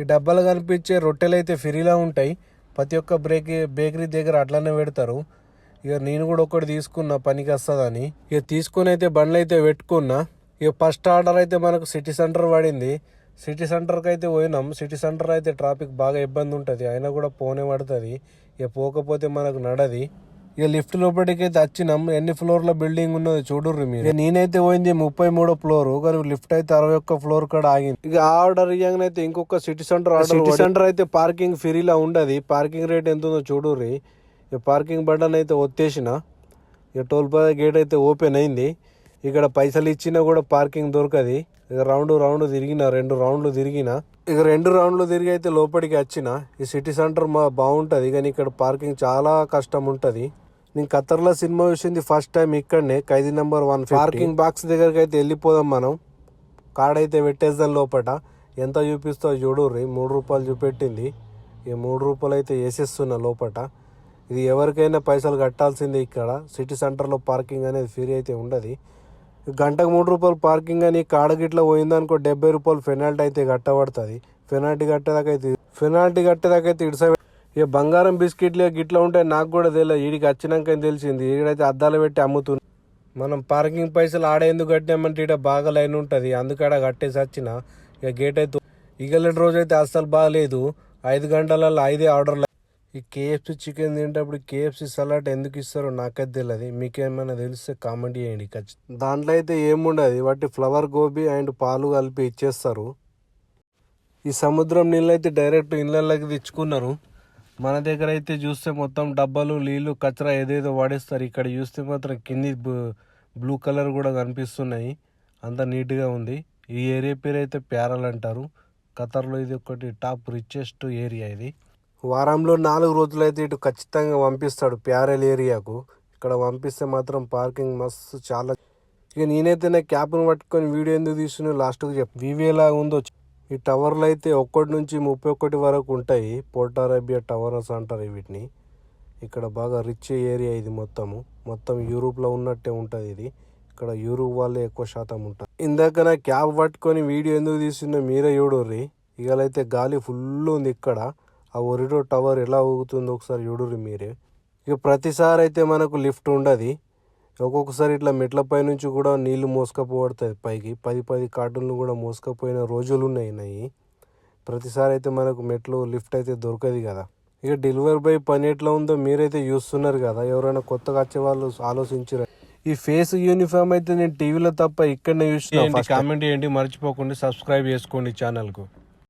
ఈ డబ్బాలు కనిపించే రొట్టెలు అయితే ఫ్రీలా ఉంటాయి. ప్రతి ఒక్క బ్రేక్ బేకరీ దగ్గర అట్లనే పెడతారు. ఇక నేను కూడా ఒకటి తీసుకున్నా పనికి వస్తుందని. ఇక తీసుకొని అయితే బండ్లు అయితే పెట్టుకున్నా. ఇక ఫస్ట్ ఆర్డర్ అయితే మనకు సిటీ సెంటర్ పడింది. సిటీ సెంటర్కి అయితే పోయినాం. సిటీ సెంటర్ అయితే ట్రాఫిక్ బాగా ఇబ్బంది ఉంటుంది. అయినా కూడా పోనే పడుతుంది. ఇక పోకపోతే మనకు నడది. ఇక లిఫ్ట్ లోపలికి అయితే వచ్చినాం ఎన్ని ఫ్లోర్ల బిల్డింగ్ ఉన్నది చూడుర్రి మీరు. నేనైతే పోయింది ముప్పై మూడో ఫ్లోర్ కానీ లిఫ్ట్ అయితే అరవై ఒక్క ఫ్లోర్ కాడ ఆగింది. ఇక ఆర్డర్ ఇయ్యంగానైతే ఇంకొక city centre order city centre అయితే పార్కింగ్ ఫ్రీలా ఉండదు. పార్కింగ్ రేట్ ఎంత ఉందో చూడుర్రి. ఇక పార్కింగ్ బటన్ అయితే ఒత్తేసిన. ఇక టోల్ ప్లాజా గేట్ అయితే ఓపెన్ అయింది. ఇక్కడ పైసలు ఇచ్చినా కూడా పార్కింగ్ దొరకది. ఇక రౌండ్ రౌండ్ తిరిగిన రెండు రౌండ్లు తిరిగిన. ఇక రెండు రౌండ్లు తిరిగి అయితే లోపలికి వచ్చిన ఈ సిటీ సెంటర్ మా బాగుంటుంది. కానీ ఇక్కడ పార్కింగ్ చాలా కష్టం ఉంటుంది. నేను ఖతర్లో సినిమా చూసింది ఫస్ట్ టైం ఇక్కడనే Khaidi number one parking box దగ్గరికి అయితే వెళ్ళిపోదాం మనం. కార్డ్ అయితే పెట్టేద్దాం లోపట. ఎంత చూపిస్తో చూడుర్రి మూడు రూపాయలు చూపెట్టింది. ఈ మూడు రూపాయలు అయితే వేసేస్తున్నా లోపట. ఇది ఎవరికైనా పైసలు కట్టాల్సిందే ఇక్కడ. సిటీ సెంటర్లో పార్కింగ్ అనేది ఫ్రీ అయితే ఉండదు. గంటకు మూడు రూపాయలు పార్కింగ్ అని కాడ గిట్ల పోయిందనుకో డెబ్బై రూపాయలు పెనాల్టీ అయితే కట్టబడుతుంది. పెనాల్టీ కట్టేదాకా అయితే పెనాల్టీ కట్టేదాకా అయితే ఇక బంగారం బిస్కెట్లు గిట్ల ఉంటాయి నాకు కూడా తెలియదు. వీడికి వచ్చినాక తెలిసింది? ఈడైతే అద్దాలు పెట్టి అమ్ముతుంది మనం పార్కింగ్ పైసలు ఆడ ఎందుకు కట్టామంటే ఇక్కడ బాగా లైన్ ఉంటుంది. అందుకడ కట్టేసి వచ్చిన. ఇక గేట్ అయితే ఇగలటి రోజు అయితే అస్సలు బాగాలేదు ఐదు గంటలలో ఐదే ఆర్డర్లు. ఈ కేఎఫ్సి చికెన్ తింటప్పుడు కేఎఫ్సి సలాడ్ ఎందుకు ఇస్తారో నాకైతే తెలియదు. మీకేమైనా తెలిస్తే కామెంట్ చేయండి ఖచ్చితంగా. దాంట్లో అయితే ఏముండదు. వాటి ఫ్లవర్ గోబీ అండ్ పాలు కలిపి ఇచ్చేస్తారు. ఈ సముద్రం నీళ్ళు అయితే డైరెక్ట్ ఇళ్ళకి తెచ్చుకున్నారు. మన దగ్గర అయితే చూస్తే మొత్తం డబ్బాలు నీళ్ళు కచరా ఏదేదో వాడేస్తారు. ఇక్కడ చూస్తే మాత్రం కింది బ్లూ కలర్ కూడా కనిపిస్తున్నాయి. అంత నీట్గా ఉంది. ఈ ఏరియా పేరు అయితే ప్యారల్ అంటారు. ఖతర్లో ఇది ఒకటి టాప్ రిచెస్ట్ ఏరియా ఇది. వారంలో నాలుగు రోజులు అయితే ఇటు ఖచ్చితంగా పంపిస్తాడు ప్యారల్ ఏరియాకు. ఇక్కడ పంపిస్తే మాత్రం పార్కింగ్ మస్తు చాలా. ఇక నేనైతే నా క్యాప్ను పట్టుకొని వీడియో ఎందుకు తీసుకుని లాస్ట్కి చెప్పు. వివి ఎలా ఉందో ఈ టవర్లు అయితే ఒక్కటి నుంచి ముప్పై ఒకటి వరకు ఉంటాయి. పోర్ట్ అరేబియా టవర్స్ అంటారు వీటిని. ఇక్కడ బాగా రిచ్ ఏరియా ఇది మొత్తము. మొత్తం యూరోప్లో ఉన్నట్టే ఉంటుంది ఇది. ఇక్కడ యూరోప్ వాళ్ళే ఎక్కువ శాతం ఉంటారు. ఇందాక నా క్యాబ్ పట్టుకొని వీడియో ఎందుకు తీసిందో మీరే చూడుర్రి. ఇకలైతే గాలి ఫుల్ ఉంది ఇక్కడ. ఆ ఒరిడో టవర్ ఎలా ఊగుతుందో ఒకసారి చూడుర్రి మీరే. ఇక ప్రతిసారి అయితే మనకు లిఫ్ట్ ఉండదు. ఒక్కొక్కసారి ఇట్లా మెట్లపై నుంచి కూడా నీళ్ళు మోసుకపోబడతాయి. పైకి పది పది కార్టూన్లు కూడా మోసుకపోయిన రోజులు ఉన్నాయి నాయి ప్రతిసారి అయితే మనకు మెట్లు లిఫ్ట్ అయితే దొరకదు కదా. ఇక డెలివరీ బాయ్ పని ఎట్లా ఉందో మీరైతే చూస్తున్నారు కదా. ఎవరైనా కొత్తగా వచ్చే వాళ్ళు ఆలోచించారు. ఈ ఫేస్ యూనిఫామ్ అయితే నేను టీవీలో తప్ప ఇక్కడనే చూసిన కామెంట్ చేయండి మర్చిపోకుండా సబ్స్క్రైబ్ చేసుకోండి ఛానల్కు.